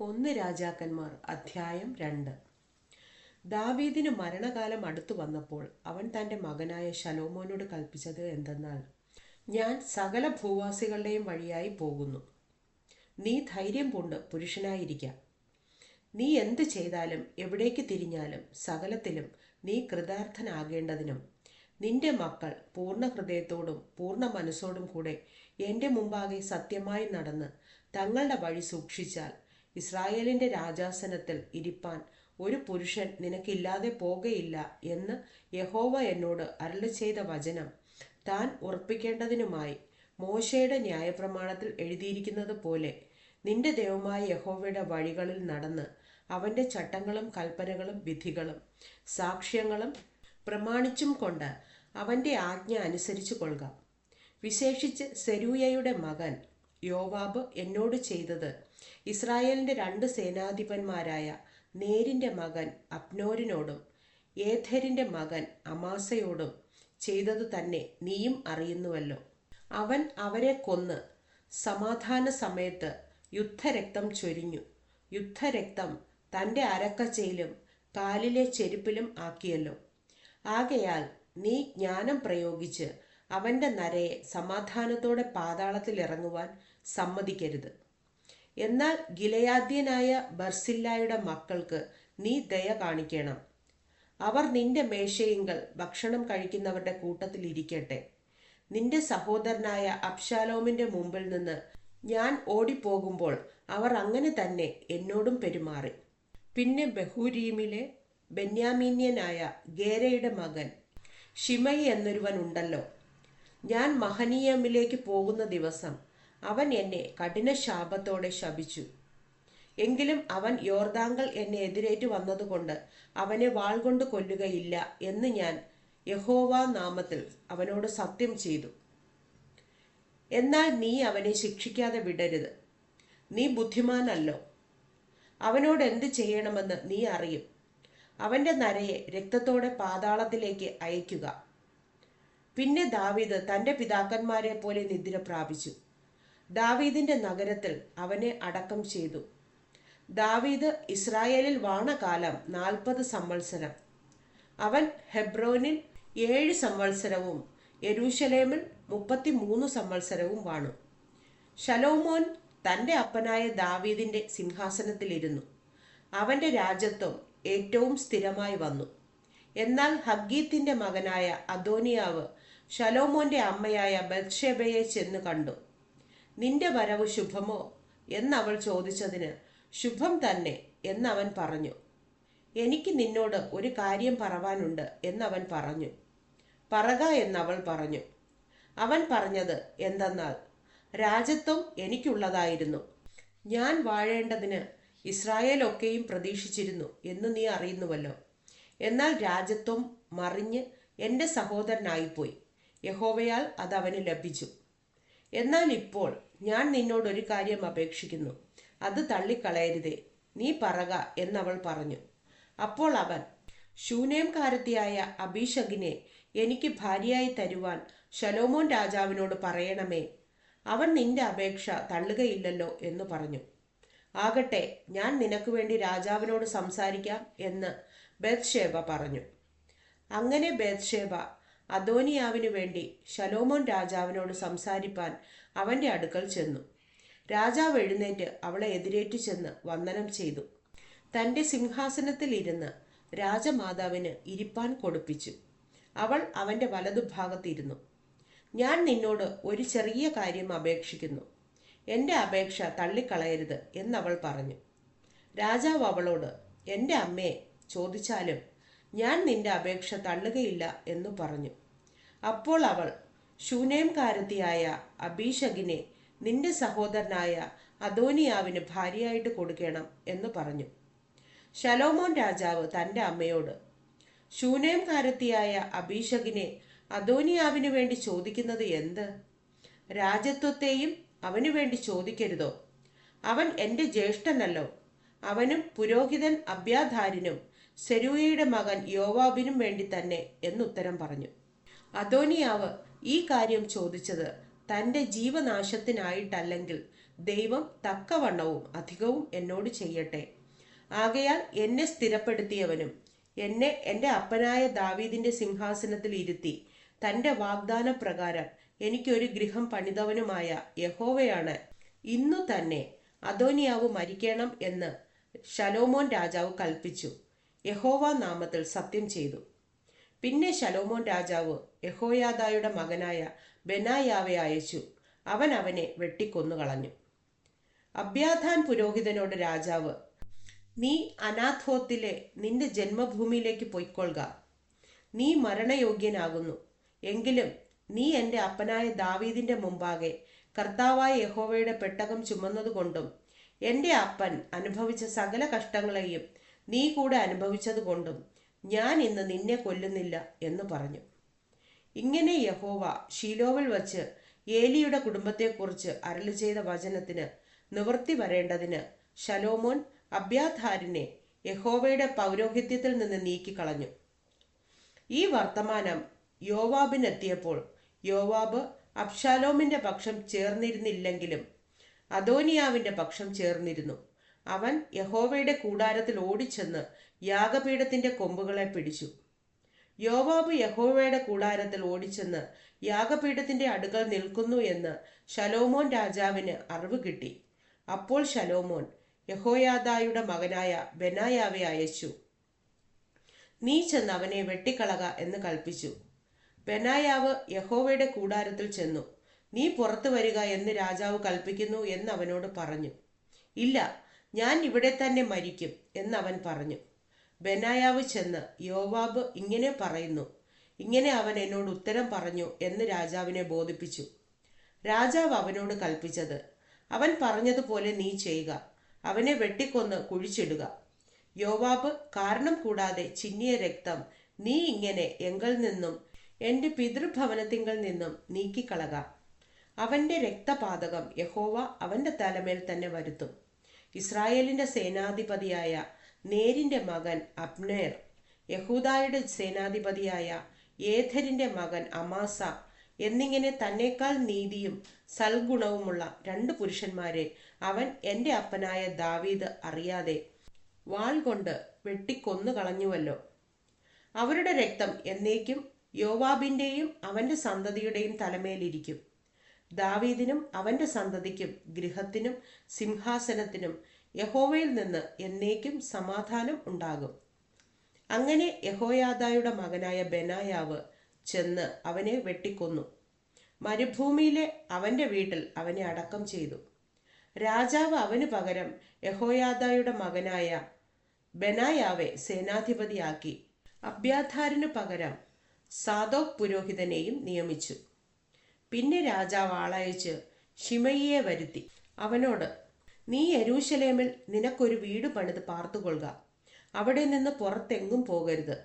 ഒന്ന് രാജാക്കന്മാർ അധ്യായം രണ്ട്. ദാവീദിന് മരണകാലം അടുത്തു വന്നപ്പോൾ അവൻ തന്റെ മകനായ ശലോമോനോട് കൽപ്പിച്ചത് എന്തെന്നാൽ ഞാൻ സകല ഭൂവാസികളുടെയും വഴിയായി പോകുന്നു. നീ ധൈര്യം പൂണ്ട് പുരുഷനായിരിക്കാം. നീ എന്ത് ചെയ്താലും എവിടേക്ക് തിരിഞ്ഞാലും സകലത്തിലും നീ കൃതാർത്ഥനാകേണ്ടതിനും നിന്റെ മക്കൾ പൂർണ ഹൃദയത്തോടും പൂർണ മനസ്സോടും കൂടെ എന്റെ മുമ്പാകെ സത്യമായി നടന്ന് തങ്ങളുടെ വഴി സൂക്ഷിച്ചാൽ ഇസ്രായേലിന്റെ രാജാസനത്തിൽ ഇരിപ്പാൻ ഒരു പുരുഷൻ നിനക്കില്ലാതെ പോകയില്ല എന്ന് യഹോവ എന്നോട് അരുളി ചെയ്ത വചനം താൻ ഉറപ്പിക്കേണ്ടതിനുമായി മോശയുടെ ന്യായപ്രമാണത്തിൽ എഴുതിയിരിക്കുന്നത് പോലെ നിന്റെ ദൈവമായ യഹോവയുടെ വഴികളിൽ നടന്ന് അവന്റെ ചട്ടങ്ങളും കൽപ്പനകളും വിധികളും സാക്ഷ്യങ്ങളും പ്രമാണിച്ചും കൊണ്ട് അവന്റെ ആജ്ഞ അനുസരിച്ചു കൊള്ളുക. വിശേഷിച്ച് സെരൂയയുടെ മകൻ യോവാബ് എന്നോട് ചെയ്തത്. ഇസ്രായേലിന്റെ രണ്ട് സേനാധിപന്മാരായ നേരിന്റെ മകൻ അപ്നോരിനോടും ഏഥരിന്റെ മകൻ അമാസയോടും ചെയ്തത് തന്നെ നീയും അറിയുന്നുവല്ലോ. അവൻ അവരെ കൊന്ന് സമാധാന സമയത്ത് യുദ്ധരക്തം ചൊരിഞ്ഞു. യുദ്ധരക്തം തന്റെ അരക്കച്ചയിലും കാലിലെ ചെരുപ്പിലും ആക്കിയല്ലോ. ആകയാൽ നീ ജ്ഞാനം പ്രയോഗിച്ച് അവന്റെ നരയെ സമാധാനത്തോടെ പാതാളത്തിൽ ഇറങ്ങുവാൻ സമ്മതിക്കരുത്. എന്നാൽ ഗിലയാദ്യനായ ബർസില്ലായുടെ മക്കൾക്ക് നീ ദയ കാണിക്കണം. അവർ നിന്റെ മേശയിങ്കൽ ഭക്ഷണം കഴിക്കുന്നവരുടെ കൂട്ടത്തിൽ ഇരിക്കട്ടെ. നിന്റെ സഹോദരനായ അബ്ശാലോമിന്റെ മുമ്പിൽ നിന്ന് ഞാൻ ഓടിപ്പോകുമ്പോൾ അവർ അങ്ങനെ തന്നെ എന്നോടും പെരുമാറി. പിന്നെ ബഹൂരീമിലെ ബെന്യാമീന്യനായ ഗേരയുടെ മകൻ ഷിമയി എന്നൊരുവൻ ഉണ്ടല്ലോ. ഞാൻ മഹനീയമിലേക്ക് പോകുന്ന ദിവസം അവൻ എന്നെ കഠിന ശാപത്തോടെ ശപിച്ചു. എങ്കിലും അവൻ യോർദാങ്കൾ എന്നെ എതിരേറ്റു വന്നതുകൊണ്ട് അവനെ വാൾ കൊണ്ട് കൊല്ലുകയില്ല എന്ന് ഞാൻ യഹോവ നാമത്തിൽ അവനോട് സത്യം ചെയ്തു. എന്നാൽ നീ അവനെ ശിക്ഷിക്കാതെ വിടരുത്. നീ ബുദ്ധിമാനല്ലോ. അവനോട് എന്ത് ചെയ്യണമെന്ന് നീ അറിയും. അവന്റെ നരയെ രക്തത്തോടെ പാതാളത്തിലേക്ക് അയക്കുക പിന്നെ ദാവീദ് തന്റെ പിതാക്കന്മാരെ പോലെ നിദ്ര പ്രാപിച്ചു. ദാവീദിന്റെ നഗരത്തിൽ അവനെ അടക്കം ചെയ്തു. ദാവീദ് ഇസ്രായേലിൽ വാണകാലം നാൽപ്പത് സംവത്സരം. അവൻ ഹെബ്രോനിൽ ഏഴ് സംവത്സരവും യെരൂശലേമിൽ മുപ്പത്തിമൂന്ന് സംവത്സരവും വാണു. ശലോമോൻ തന്റെ അപ്പനായ ദാവീദിന്റെ സിംഹാസനത്തിലിരുന്നു. അവന്റെ രാജ്യത്വം ഏറ്റവും സ്ഥിരമായി വന്നു. എന്നാൽ ഹഗ്ഗീത്തിന്റെ മകനായ അദോനിയാവ് ശലോമോന്റെ അമ്മയായ ബത്ഷേബയെ ചെന്ന് കണ്ടു. നിന്റെ വരവ് ശുഭമോ? എന്നവൾ ചോദിച്ചതിന് ശുഭം തന്നെ എന്നവൻ പറഞ്ഞു. എനിക്ക് നിന്നോട് ഒരു കാര്യം പറവാനുണ്ട് എന്നവൻ പറഞ്ഞു. പറക എന്നവൾ പറഞ്ഞു. അവൻ പറഞ്ഞത് എന്തെന്നാൽ രാജ്യത്വം എനിക്കുള്ളതായിരുന്നു. ഞാൻ വാഴേണ്ടതിന് ഇസ്രായേലൊക്കെയും പ്രതീക്ഷിച്ചിരുന്നു എന്ന് നീ അറിയുന്നുവല്ലോ. എന്നാൽ രാജ്യത്വം മറിഞ്ഞ് എന്റെ സഹോദരനായിപ്പോയി. യഹോവയാൽ അത് അവന് ലഭിച്ചു. എന്നാൽ ഇപ്പോൾ ഞാൻ നിന്നോടൊരു കാര്യം അപേക്ഷിക്കുന്നു. അത് തള്ളിക്കളയരുതേ. നീ പറക എന്നവൾ പറഞ്ഞു. അപ്പോൾ അവൻ ശൂനേംകാരത്തിയായ അഭിഷകിനെ എനിക്ക് ഭാര്യയായി തരുവാൻ ശലോമോൻ രാജാവിനോട് പറയണമേ. അവൻ നിന്റെ അപേക്ഷ തള്ളുകയില്ലല്ലോ എന്ന് പറഞ്ഞു. ആകട്ടെ ഞാൻ നിനക്ക് വേണ്ടി രാജാവിനോട് സംസാരിക്കാം എന്ന് ബേത്ഷേബ പറഞ്ഞു. അങ്ങനെ ബേത്ഷേബ അദോനിയാവിനു വേണ്ടി ശലോമോൻ രാജാവിനോട് സംസാരിപ്പാൻ അവന്റെ അടുക്കൽ ചെന്നു. രാജാവ് എഴുന്നേറ്റ് അവളെ എതിരേറ്റു ചെന്ന് വന്ദനം ചെയ്തു. തന്റെ സിംഹാസനത്തിൽ ഇരുന്ന് രാജമാതാവിന് ഇരിപ്പാൻ കൊടുപ്പിച്ചു. അവൾ അവന്റെ വലതുഭാഗത്തിരുന്നു. ഞാൻ നിന്നോട് ഒരു ചെറിയ കാര്യം അപേക്ഷിക്കുന്നു. എന്റെ അപേക്ഷ തള്ളിക്കളയരുത് എന്നവൾ പറഞ്ഞു. രാജാവ് അവളോട് എന്റെ അമ്മയെ ചോദിച്ചാലും ഞാൻ നിന്റെ അപേക്ഷ തള്ളുകയില്ല എന്നു പറഞ്ഞു. അപ്പോൾ അവൾ ശൂനേംകാരത്തിയായ അബീഷകിനെ നിന്റെ സഹോദരനായ അദോനിയാവിന് ഭാര്യയായിട്ട് കൊടുക്കണം എന്ന് പറഞ്ഞു. ശലോമോൻ രാജാവ് തന്റെ അമ്മയോട് ശൂനേംകാരത്തിയായ അബീഷകിനെ അദോനിയാവിന് വേണ്ടി ചോദിക്കുന്നത് എന്ത്? രാജ്യത്വത്തെയും അവനു വേണ്ടി ചോദിക്കരുതോ? അവൻ എന്റെ ജ്യേഷ്ഠനല്ലോ. അവനും പുരോഹിതൻ അബ്യാധാരിനും സെരൂയയുടെ മകൻ യോവാബിനും വേണ്ടി തന്നെ എന്നുത്തരം പറഞ്ഞു. അദോനിയാവ് ഈ കാര്യം ചോദിച്ചത് തന്റെ ജീവനാശത്തിനായിട്ടല്ലെങ്കിൽ ദൈവം തക്കവണ്ണവും അധികവും എന്നോട് ചെയ്യട്ടെ. ആകയാൽ എന്നെ സ്ഥിരപ്പെടുത്തിയവനും എന്നെ എന്റെ അപ്പനായ ദാവീദിന്റെ സിംഹാസനത്തിൽ ഇരുത്തി തന്റെ വാഗ്ദാന പ്രകാരം എനിക്കൊരു ഗൃഹം പണിതവനുമായ യഹോവയാണ്. ഇന്നു തന്നെ അദോനിയാവ് മരിക്കണം എന്ന് ശലോമോൻ രാജാവ് കൽപ്പിച്ചു. യഹോവ നാമത്തിൽ സത്യം ചെയ്തു. പിന്നെ ശലോമോൻ രാജാവ് യഹോയാദായുടെ മകനായ ബെനായാവെ അയച്ചു. അവൻ അവനെ വെട്ടിക്കൊന്നുകളഞ്ഞു. അബ്യാധാൻ പുരോഹിതനോട് രാജാവ് നീ അനാഥോത്തിലെ നിന്റെ ജന്മഭൂമിയിലേക്ക് പൊയ്ക്കൊള്ളുക. നീ മരണയോഗ്യനാകുന്നു. എങ്കിലും നീ എന്റെ അപ്പനായ ദാവീദിന്റെ മുമ്പാകെ കർത്താവായ യഹോവയുടെ പെട്ടകം ചുമന്നതുകൊണ്ടും എന്റെ അപ്പൻ അനുഭവിച്ച സകല കഷ്ടങ്ങളെയും നീ കൂടെ അനുഭവിച്ചതുകൊണ്ടും ഞാൻ ഇന്ന് നിന്നെ കൊല്ലുന്നില്ല എന്ന് പറഞ്ഞു. ഇങ്ങനെ യഹോവ ഷീലോവിൽ വച്ച് ഏലിയുടെ കുടുംബത്തെക്കുറിച്ച് അരളി ചെയ്ത വചനത്തിന് നിവൃത്തി വരേണ്ടതിന് ശലോമോൻ അബ്യാധാരിനെ യഹോവയുടെ പൗരോഹിത്യത്തിൽ നിന്ന് നീക്കിക്കളഞ്ഞു. ഈ വർത്തമാനം യോവാബിനെത്തിയപ്പോൾ യോവാബ് അബ്ഷാലോമിന്റെ പക്ഷം ചേർന്നിരുന്നില്ലെങ്കിലും അദോനിയാവിന്റെ പക്ഷം ചേർന്നിരുന്നു. അവൻ യഹോവയുടെ കൂടാരത്തിൽ ഓടിച്ചെന്ന് യാഗപീഠത്തിന്റെ കൊമ്പുകളെ പിടിച്ചു. യോവാബ് യഹോവയുടെ കൂടാരത്തിൽ ഓടിച്ചെന്ന് യാഗപീഠത്തിന്റെ അടുക്കൽ നിൽക്കുന്നു എന്ന് ശലോമോൻ രാജാവിന് അറിവ് കിട്ടി. അപ്പോൾ ശലോമോൻ യഹോയാദായുടെ മകനായ ബെനായാവെ അയച്ചു. നീ ചെന്ന് അവനെ വെട്ടിക്കളക എന്ന് കൽപ്പിച്ചു. ബെനായാവ് യഹോവയുടെ കൂടാരത്തിൽ ചെന്നു. നീ പുറത്തു വരിക എന്ന് രാജാവ് കൽപ്പിക്കുന്നു എന്ന് അവനോട് പറഞ്ഞു. ഇല്ല ഞാൻ ഇവിടെ തന്നെ മരിക്കും എന്ന് അവൻ പറഞ്ഞു. ബെനായാവ് ചെന്ന് യോവാബ് ഇങ്ങനെ പറയുന്നു. ഇങ്ങനെ അവൻ എന്നോട് ഉത്തരം പറഞ്ഞു എന്ന് രാജാവിനെ ബോധിപ്പിച്ചു. രാജാവ് അവനോട് കൽപ്പിച്ചത് അവൻ പറഞ്ഞതുപോലെ നീ ചെയ്യുക. അവനെ വെട്ടിക്കൊന്ന് കുഴിച്ചിടുക. യോവാബ് കാരണം കൂടാതെ ചിന്നിയ രക്തം നീ ഇങ്ങനെ എങ്കിൽ നിന്നും എന്റെ പിതൃഭവനത്തിങ്കിൽ നിന്നും നീക്കിക്കളക. അവന്റെ രക്തപാതകം യഹോവ അവന്റെ തലമേൽ തന്നെ വരുത്തും. ഇസ്രായേലിന്റെ സേനാധിപതിയായ നേരിന്റെ മകൻ അബ്നേർ യഹൂദായുടെ സേനാധിപതിയായ ഏഥരിന്റെ മകൻ അമാസ എന്നിങ്ങനെ തന്നേക്കാൾ നീതിയും സൽഗുണവുമുള്ള രണ്ട് പുരുഷന്മാരെ അവൻ എന്റെ അപ്പനായ ദാവീദ് അറിയാതെ വാൾ കൊണ്ട് വെട്ടിക്കൊന്നു കളഞ്ഞുവല്ലോ. അവരുടെ രക്തം എന്നേക്കും യോവാബിന്റെയും അവന്റെ സന്തതിയുടെയും തലമേലിരിക്കും. ദാവീദിനും അവന്റെ സന്തതിക്കും ഗൃഹത്തിനും സിംഹാസനത്തിനും യഹോവയിൽ നിന്ന് എന്നേക്കും സമാധാനം ഉണ്ടാകും. അങ്ങനെ യഹോയാദായുടെ മകനായ ബെനായാവ് ചെന്ന് അവനെ വെട്ടിക്കൊന്നു. മരുഭൂമിയിലെ അവന്റെ വീട്ടിൽ അവനെ അടക്കം ചെയ്തു. രാജാവ് അവന് പകരം യഹോയാദായുടെ മകനായ ബെനായാവെ സേനാധിപതിയാക്കി. അബ്യാഥാരിനു പകരം സാദോക് പുരോഹിതനെയും നിയമിച്ചു. പിന്നെ രാജാവ് ആളയച്ച് ഷിമയിയെ വരുത്തി. അവനോട് നീ യരൂശലേമിൽ നിനക്കൊരു വീട് പണിത് പാർത്തുകൊള്ളുക. അവിടെ നിന്ന് പുറത്തെങ്ങും പോകരുത്.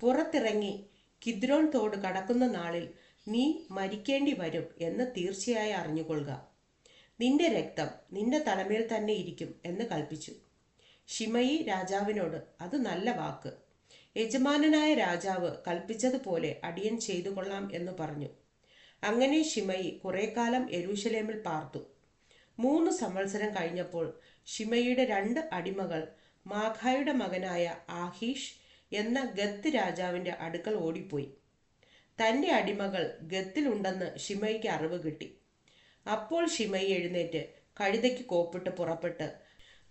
പുറത്തിറങ്ങി കിദ്രോൺ തോട് കടക്കുന്ന നാളിൽ നീ മരിക്കേണ്ടി വരും എന്ന് തീർച്ചയായി അറിഞ്ഞുകൊള്ളുക. നിന്റെ രക്തം നിന്റെ തലമേൽ തന്നെ ഇരിക്കും എന്ന് കൽപ്പിച്ചു. ഷിമയി രാജാവിനോട് അത് നല്ല വാക്ക്. യജമാനനായ രാജാവ് കൽപ്പിച്ചതുപോലെ അടിയൻ ചെയ്തു കൊള്ളാം എന്ന് പറഞ്ഞു. അങ്ങനെ ഷിമയി കുറെ കാലം യെരൂശലേമിൽ പാർത്തു. മൂന്ന് സംവത്സരം കഴിഞ്ഞപ്പോൾ ഷിമയിയുടെ രണ്ട് അടിമകൾ മാഖായുടെ മകനായ ആഹീഷ് എന്ന ഗത്ത് രാജാവിന്റെ അടുക്കൽ ഓടിപ്പോയി. തന്റെ അടിമകൾ ഗത്തിലുണ്ടെന്ന് ഷിമയ്ക്ക് അറിവ് കിട്ടി. അപ്പോൾ ഷിമയി എഴുന്നേറ്റ് കഴുതയ്ക്ക് കോപ്പിട്ട് പുറപ്പെട്ട്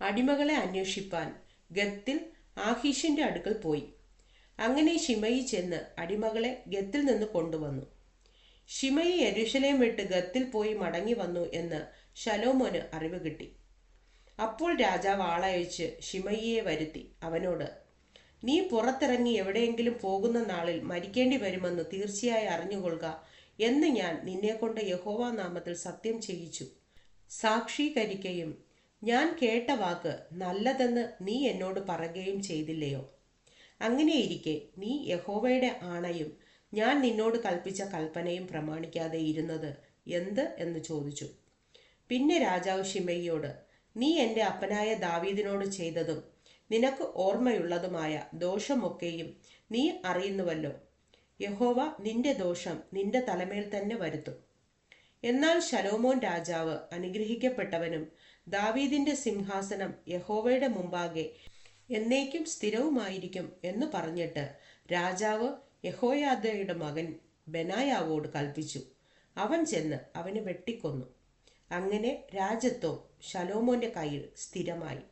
അടിമകളെ അന്വേഷിപ്പാൻ ഗത്തിൽ ആഹീഷിന്റെ അടുക്കൽ പോയി. അങ്ങനെ ഷിമയി ചെന്ന് അടിമകളെ ഗത്തിൽ നിന്ന് കൊണ്ടുവന്നു. ഷിമയി യെരുശലേം വിട്ട് ഗത്തിൽ പോയി മടങ്ങി വന്നു എന്ന് ശലോമോന് അറിവ് കിട്ടി. അപ്പോൾ രാജാവ് ആളയച്ച് ഷിമയിയെ വരുത്തി. അവനോട് നീ പുറത്തിറങ്ങി എവിടെയെങ്കിലും പോകുന്ന നാളിൽ മരിക്കേണ്ടി വരുമെന്ന് തീർച്ചയായി അറിഞ്ഞുകൊള്ളുക എന്ന് ഞാൻ നിന്നെക്കൊണ്ട് യഹോവ നാമത്തിൽ സത്യം ചെയ്യിച്ചു. സാക്ഷീകരിക്കുകയും ഞാൻ കേട്ട വാക്ക് നല്ലതെന്ന് നീ എന്നോട് പറയുകയും ചെയ്തില്ലയോ? അങ്ങനെയിരിക്കെ നീ യഹോവയുടെ ആണയും ഞാൻ നിന്നോട് കൽപ്പിച്ച കൽപ്പനയും പ്രമാണിക്കാതെ ഇരുന്നത് എന്ത് എന്ന് ചോദിച്ചു. പിന്നെ രാജാവ് ഷിമയിയോട് നീ എന്റെ അപ്പനായ ദാവീദിനോട് ചെയ്തതും നിനക്ക് ഓർമ്മയുള്ളതുമായ ദോഷമൊക്കെയും നീ അറിയുന്നുവല്ലോ. യഹോവ നിന്റെ ദോഷം നിന്റെ തലമേൽ തന്നെ വരുത്തും. എന്നാൽ ശലോമോൻ രാജാവ് അനുഗ്രഹിക്കപ്പെട്ടവനും ദാവീദിന്റെ സിംഹാസനം യഹോവയുടെ മുമ്പാകെ എന്നേക്കും സ്ഥിരവുമായിരിക്കും എന്ന് പറഞ്ഞിട്ട് രാജാവ് യഹോയാദയുടെ മകൻ ബെനായാവോട് കൽപ്പിച്ചു അവൻ ചെന്ന് അവനെ വെട്ടിക്കൊന്നു. അങ്ങനെ രാജത്വം ശലോമോന്റെ കയ്യിൽ സ്ഥിരമായി.